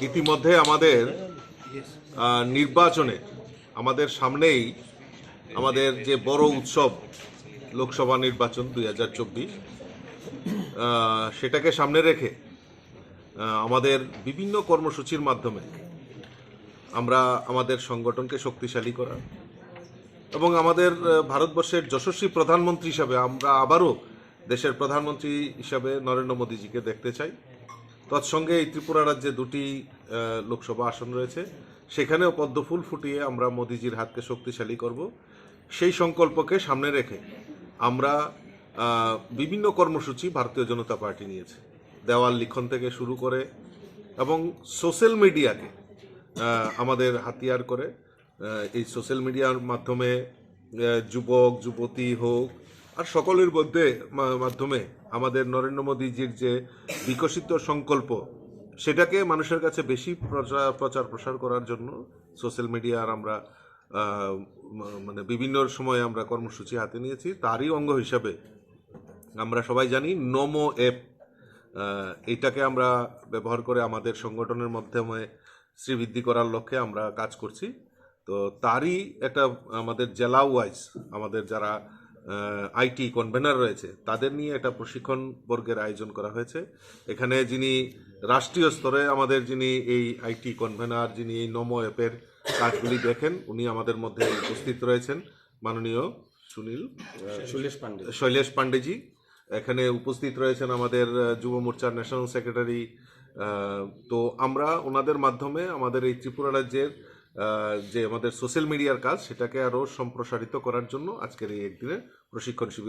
ইতিমধ্যে আমাদের নির্বাচনে আমাদের সামনেই আমাদের যে বড় উৎসব লোকসভা নির্বাচন দুই হাজার চব্বিশ সেটাকে সামনে রেখে আমাদের বিভিন্ন কর্মসূচির মাধ্যমে আমরা আমাদের সংগঠনকে শক্তিশালী করা এবং আমাদের ভারতবর্ষের যশস্বী প্রধানমন্ত্রী হিসাবে আমরা আবারও দেশের প্রধানমন্ত্রী হিসাবে নরেন্দ্র মোদীজিকে দেখতে চাই। তৎসঙ্গে এই ত্রিপুরা রাজ্যে দুটি লোকসভা আসন রয়েছে। সেখানেও পদ্মফুল ফুটিয়ে আমরা মোদিজির হাতকে শক্তিশালী করব। সেই সংকল্পকে সামনে রেখে আমরা বিভিন্ন কর্মসূচি ভারতীয় জনতা পার্টি নিয়েছে। দেওয়াল লিখন থেকে শুরু করে এবং সোশ্যাল মিডিয়াকে আমাদের হাতিয়ার করে এই সোশ্যাল মিডিয়ার মাধ্যমে যুবক, যুবতী হোক আর সকলের মধ্যে মাধ্যমে আমাদের নরেন্দ্র মোদীজির যে বিকশিত সংকল্প সেটাকে মানুষের কাছে বেশি প্রচার প্রচার প্রসার করার জন্য সোশ্যাল মিডিয়ার আমরা মানে বিভিন্ন সময়ে আমরা কর্মসূচি হাতে নিয়েছি তারই অঙ্গ হিসাবে আমরা সবাই জানি নমো অ্যাপ আহ, এইটাকে আমরা ব্যবহার করে আমাদের সংগঠনের মাধ্যমে শ্রীবৃদ্ধি করার লক্ষ্যে আমরা কাজ করছি। তো তারই একটা আমাদের জেলা ওয়াইজ আমাদের যারা আইটি কনভেনার রয়েছে তাদের নিয়ে একটা প্রশিক্ষণ বর্গের আয়োজন করা হয়েছে। এখানে যিনি রাষ্ট্রীয় স্তরে আমাদের যিনি এই আইটি কনভেনার যিনি এই নমো অ্যাপের কাজগুলি দেখেন উনি আমাদের মধ্যে উপস্থিত রয়েছেন। মাননীয় সুনীল আহ, সুলেশ পান্ডে শৈলেশ পান্ডেজি এখানে উপস্থিত রয়েছেন আমাদের যুব মোর্চার ন্যাশনাল সেক্রেটারি তো আমরা ওনাদের মাধ্যমে আমাদের এই ত্রিপুরা রাজ্যের যে আমাদের সোশ্যাল মিডিয়ার কাজ, সেটাকে আরও সম্প্রসারিত করার জন্য আজকের এই একদিনের প্রশিক্ষণ শিবির